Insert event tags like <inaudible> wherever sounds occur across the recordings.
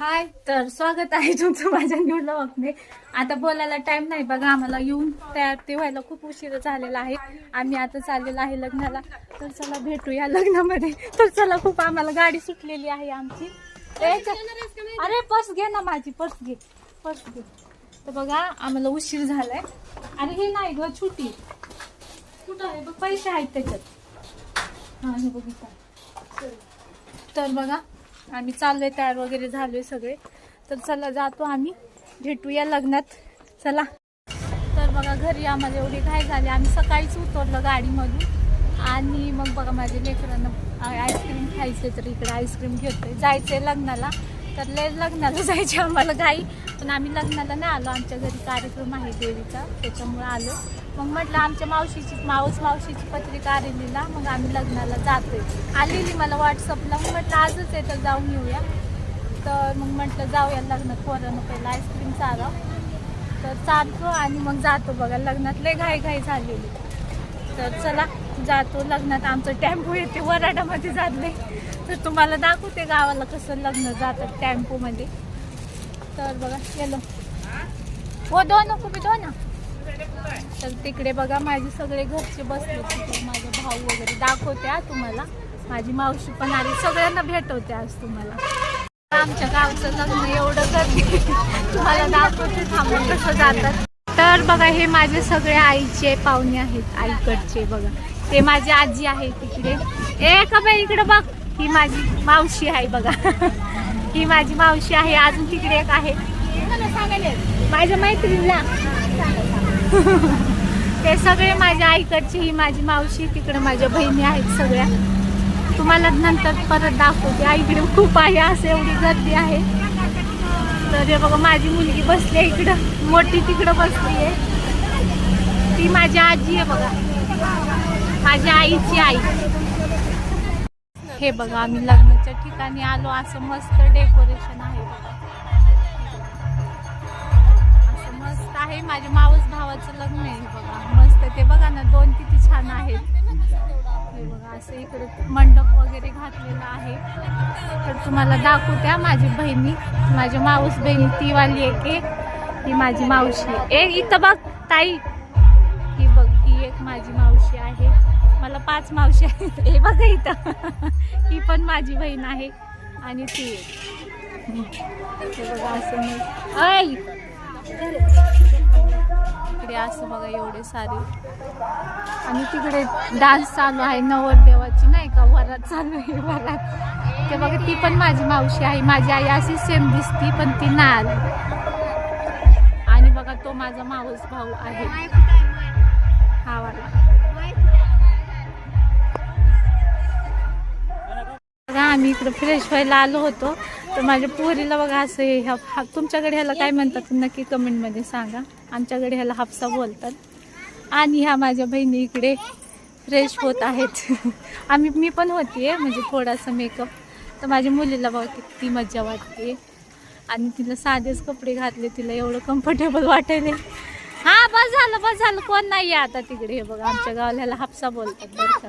हाय तर स्वागत आहे तुमचं माझ्या न्यू मध्ये आता बोलायला टाइम नाही बघा आम्हाला येऊन तयार ते व्हायला खूप उशीर झालेला आहे. आम्ही आता चाललेलो आहे लग्नाला. तर चला भेटूया लग्नामध्ये. तर चला खूप आम्हाला गाडी सुटलेली आहे आमची. अरे पर्स घे ना माझी पर्स घे. पर्स घे. तर बघा आम्हाला उशीर झालाय. आणि हे नाही ग छुटी. कुठं आहे बघ पैसे आहेत त्याच्यात. हा हे बघितलं तर बघा आम्ही चाललोय तयार वगैरे झालोय सगळे. तर चला जातो आम्ही. भेटूया लग्नात. चला. तर बघा घरी आम्हाला एवढे काय झाले. आम्ही सकाळीच उतरलो गाडीमधून. आणि मग बघा माझ्या लेकरांना आईस्क्रीम खायचे तर इकडे आईस्क्रीम घेतोय. जायचंय लग्नाला. तर लग्नाला जायचे आम्हाला घाई. पण आम्ही लग्नाला नाही आलो. आमच्या घरी कार्यक्रम आहे देवीचा त्याच्यामुळं आलो. मग म्हटलं आमच्या मावशीची मावस मावशीची पत्रिका आलेलीला मग आम्ही लग्नाला जातोय. आलेली मला व्हॉट्सअपला मग म्हटलं आजच आहे तर जाऊन येऊया. तर मग म्हटलं जाऊया लग्नात पोरानं पहिलं आईस्क्रीम चालव तर चालतो आणि मग जातो बघा. लग्नात लय घाई घाई झालेली. तर चला जातो लग्नात. आमचं टेम्पो येते वराडामध्ये जातले तर तुम्हाला दाखवते गावाला कसं लग्न जातात टेम्पोमध्ये. तर बघा गेलो हो दोन नको मी दोन. तर तिकडे बघा माझे सगळे घरचे बसले तिकडे माझे भाऊ वगैरे दाखवते तुम्हाला. माझी मावशी पण आली. सगळ्यांना भेटवते आज तुम्हाला. आमच्या गावचं लग्न एवढं गर्दी. तुम्हाला दाखवते थांबून कसं जातात. तर बघा हे माझे सगळे आईचे पाहुणे आहेत आईकडचे बघा. ते माझी आजी आहे तिकडे. ए का बाई इकडे बघ. ही माझी मावशी आहे बघा. ही माझी मावशी आहे अजून तिकडे एक आहे. माझ्या मैत्रिणीला. ते सगळे माझ्या आईकडची ही माझी मावशी तिकडे माझ्या बहिणी आहेत सगळ्या. तुम्हाला नंतर परत दाखवते. आईकडे खूप आहे असं एवढी गर्दी आहे. तर हे बघा माझी मुलगी बसली आहे इकडं. मोठी तिकडं बसली आहे. ती माझी आजी आहे बघा. माझ्या आईची आई. हे बघा आम्ही लग्नाच्या ठिकाणी आलो. असं मस्त डेकोरेशन आहे बघा. असं मस्त आहे. माझ्या मावस भावाचं लग्न आहे हे बघा. मस्त ते बघा ना दोन किती छान आहेत. हे बघा असं इकडे मंडप वगैरे घातलेला आहे. तर तुम्हाला दाखवत्या माझी बहिणी. माझ्या मावस बहिणी ती वाली एक एक ही माझी मावशी आहे. ए इथं बघ ताई. ही बघ ही एक माझी मावशी आहे. मला पाच मावशी आहेत. हे बघा इथं. ही पण माझी बहीण आहे आणि ती बघा असं मी इकडे असं बघा एवढे सारे. आणि तिकडे डान्स चालू आहे नवरदेवाची नाही का? वरात चालू आहे वरात. ते बघा ती पण माझी मावशी आहे. माझी आई अशी सेम दिसती पण ती नाही आणि बघा तो माझा मावस भाऊ आहे. हा वाला. आम्ही इकडं फ्रेश व्हायला आलो होतो. तर माझ्या पोरीला बघा असं हे ह्या हा- तुमच्याकडे ह्याला काय म्हणतात नक्की कमेंटमध्ये सांगा. आमच्याकडे ह्याला हापसा बोलतात. आणि ह्या माझ्या बहिणी इकडे फ्रेश होत आहेत. <laughs> आम्ही मी पण होतीये म्हणजे थोडासा मेकअप तर माझ्या मुलीला बघा किती मजा वाटते आणि तिला साधेच कपडे घातले तिला एवढं कम्फर्टेबल वाटायले हा बस झालं बस झालं. कोण नाही आहे आता तिकडे. हे बघा आमच्या गावाला ह्याला हापसा बोलतात बरं का.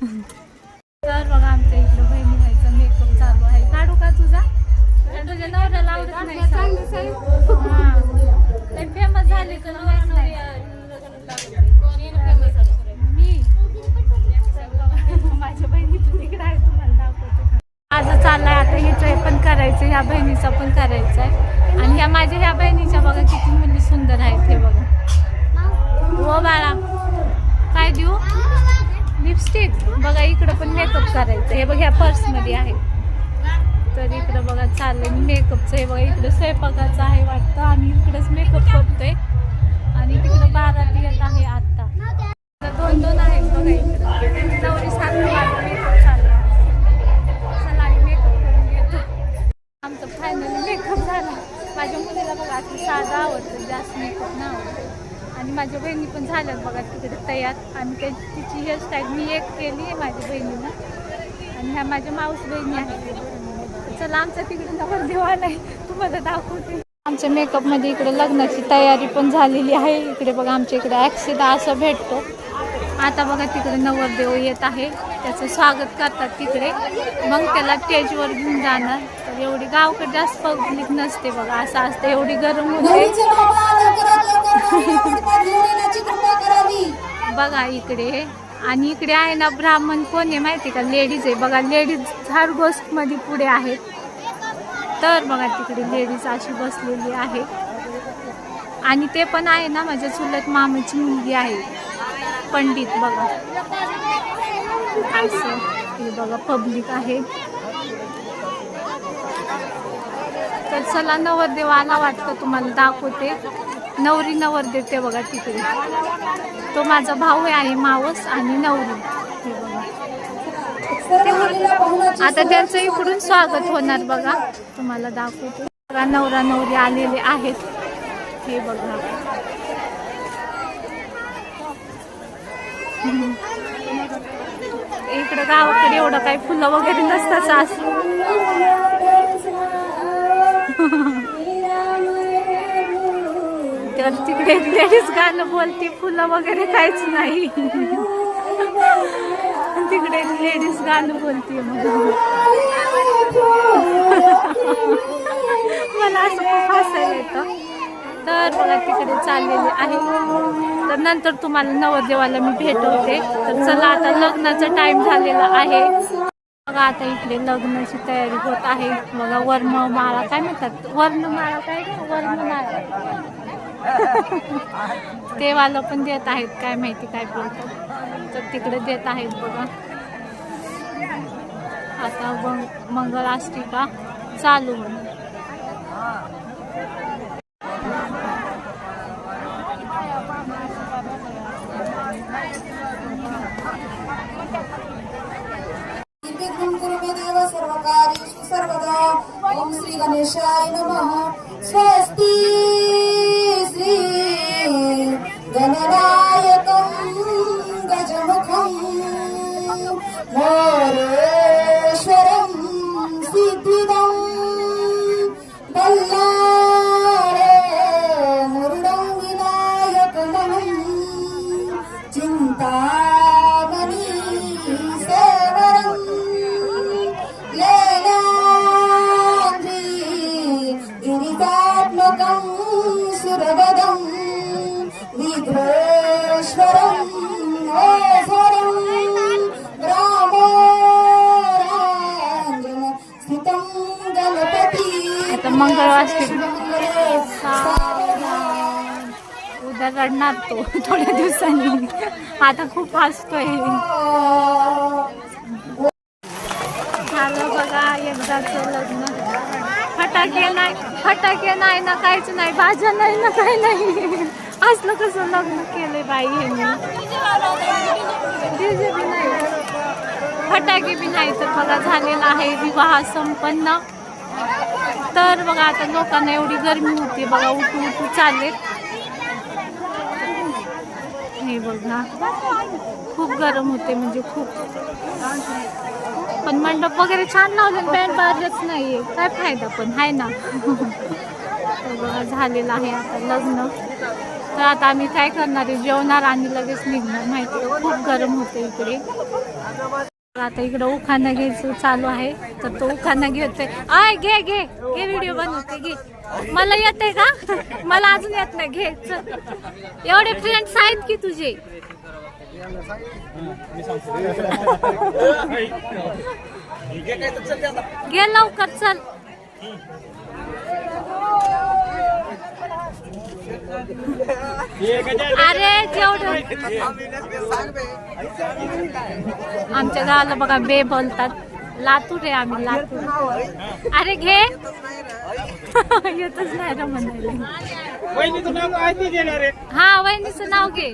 <laughs> तर बघा आमच्या इकडे बहिणी तुझ्या नवऱ्याला आवडत नाही फेमस झाली तुला मी माझ्या बहिणी पण इकडे आहे तुम्हाला दाखवते माझं चाललंय आता हिचं पण करायचं ह्या बहिणीचं पण करायचं आहे आणि ह्या माझ्या ह्या बहिणीच्या बघा किती मुली सुंदर आहेत हे बघा हो बाळा काय देऊ लिपस्टिक बघा इकडं पण मेकअप करायचं हे बघ ह्या पर्समध्ये आहे तर इकडं बघा चाललंय मेकअपचं. हे बघा इकडं स्वयंपाकाचं आहे वाटतं. आम्ही इकडंच मेकअप करतोय. आणि तिकडं बारा येत आहे आत्ता. दोन दोन आहेत बघा इकडं. नवरी सारखं मेकअप चालू चला आम्ही मेकअप करून घेतो. आमचं फायनल मेकअप झाला. माझ्या मुलीला बघा असं साधं आवडतं जास्त मेकअप ना आवडत. आणि माझ्या बहिणी पण झाल्यात बघा तिकडे तयार. आणि त्या तिची हेअरस्टाईल मी एक केली आहे माझ्या बहिणीनं. आणि ह्या माझ्या माऊस बहिणी आहेत. चला आमच्या तिकडे नाही. तुम्हाला दाखवते. आमच्या मेकअपमध्ये इकडे लग्नाची तयारी पण झालेली आहे. इकडे बघा आमच्या इकडे ॲक्सिडा असं भेटतो. आता बघा तिकडे नवरदेव येत आहे. त्याचं स्वागत करतात तिकडे. मग त्याला स्टेजवर घेऊन जाणार. तर एवढी गावकडे जास्त पब्लिक नसते बघा. असं असतं एवढी गरम होते. बघा इकडे आणि इकडे आहे ना ब्राह्मण कोण आहे माहिती का? लेडीज आहे. बघा लेडीज हर गोष्टमध्ये पुढे आहेत. तर बघा तिकडे लेडीज अशी बसलेली आहे. आणि ते पण आहे ना माझ्या चुलत मामाची मुलगी आहे. पंडित बघा. असं. हे बघा पब्लिक आहे. तर चला नवरदेव आला वाटतं तुम्हाला दाखवते. नवरी नवर ते बघा तिकडे. तो माझा भाऊ आहे मावस आणि नवरी. हे बघा. आता त्यांचं इकडून स्वागत होणार बघा. तुम्हाला दाखवतो. बघा नवरा नवरी आलेले आहेत. हे बघा. इकडं गावाकडे एवढं काही फुलं वगैरे नसतात सासू. तर तिकडे लेडीज गाणं बोलते फुलं वगैरे काहीच नाही. तिकडे लेडीज गाणं बोलते मग. मला असं खूप हसायला येतं. तर बघा तिकडे चाललेली आहे. तर नंतर तुम्हाला नवरदेवाला मी भेटवते. तर चला आता लग्नाचा टाइम झालेला आहे. बघा आता इकडे लग्नाची तयारी होत आहे. बघा वर्णमाळा काय म्हणतात? वर्णमाळा काय वर्ण वर्णमाळा. ते वाला पण देत आहेत काय माहिती काय बोलतात तर तिकडे देत आहेत बघा. आता मग मंगळाष्टिका चालू होईल विघ्नं सर्वदा ओम श्री गणेशाय नमः. स्वस्ती। na na रडणार तो <laughs> थोड्या दिवसांनी. आता खूप हसतोय. झालं बघा एकदाचं लग्न. फटाके नाही फटाके नाही ना काहीच नाही भाज्या नाही ना काही नाही. असलं कसं लग्न केलंय बाई हे डीजे बी नाही. फटाके बी नाही तर बघा झालेला आहे विवाह संपन्न. तर बघा आता लोकांना एवढी गरमी होती बघा उठू उठू चालेल हे बघा. खूप गरम होते म्हणजे खूप. पण मंडप वगैरे छान लावले बँड बाजच नाहीये. काय फायदा पण आहे ना. बघा झालेलं आहे आता लग्न. तर आता आम्ही काय करणार आहे? जेवणार आणि लगेच निघणार. माहिती खूप गरम होते इकडे. आता इकडं उखाणा घ्यायचं चालू आहे. तर तो उखाणा घेतोय. आय घे घे. घे व्हिडिओ बनवते घे. मला येते का? मला अजून येत नाही घे चल. एवढे फ्रेंड्स आहेत की तुझे? घे लवकर चल. अरे जेवढं आमच्या गावाला बघा बे बोलतात. लातूर आहे आम्ही लातूर. अरे घे. येतच नाही रे म्हणायला. हा वहिनीचं नाव घे.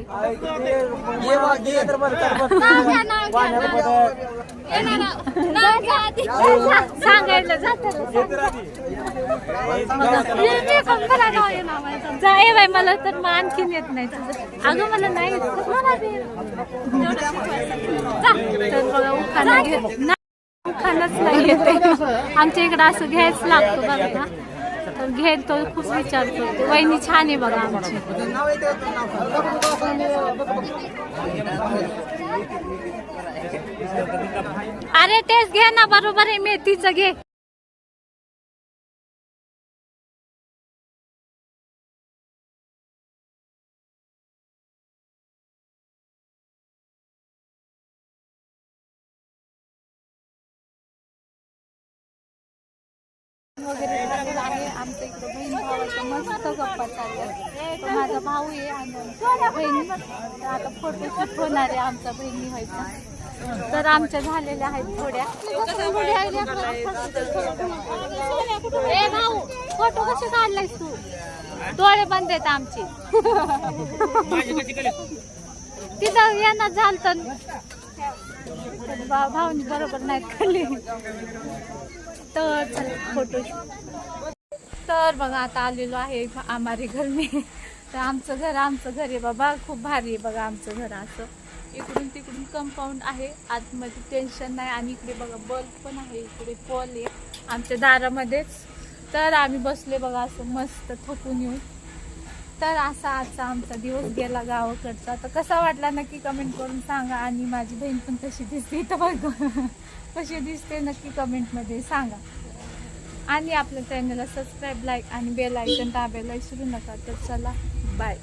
सांगायला जातं मला तर मग आणखीन येत नाही तुझं. अगं मला नाही येत. मला बघा ना, नाही येते. आमच्या इकडं असं घ्यायच लागतो बघा तर घेत तो खूप विचार करतो. वहिनी छान आहे बघा आमची. अरे तेच घे ना बरोबर आहे मेथीचं घे. बहीण मस्त गप्पा चालल्या माझा भाऊ आहे आणि बहिणी. आता फोटोशूट होणार आहे आमचा बहिणी व्हायचा. तर आमच्या झालेल्या आहेत थोड्या. ए भाऊ फोटो कसे काढलायस तू? डोळे बंद आहेत आमचे. तिथं यांना झालत. भाऊनी बरोबर नाही खाल्ली. तर फोटो तर बघा आता आलेलो आहे आमारी घर मी तर आमचं घर आमचं घर आहे बाबा. खूप भारी आहे बघा आमचं घर असं. इकडून तिकडून कंपाऊंड आहे. आतमध्ये टेन्शन नाही. आणि इकडे बघा बल्ब पण आहे. इकडे पॉल आहे. आमच्या दारामध्येच. तर आम्ही बसले बघा असं मस्त थकून येऊन. तर असा आजचा आमचा दिवस गेला गावाकडचा. तर कसा वाटला नक्की कमेंट करून सांगा. आणि माझी बहीण पण कशी दिसते तर बघ. <laughs> कशी दिसते नक्की कमेंटमध्ये सांगा. आणि आपल्या चॅनलला सबस्क्राईब लाईक आणि बेल आयकन दाबायला विसरू नका. तर चला बाय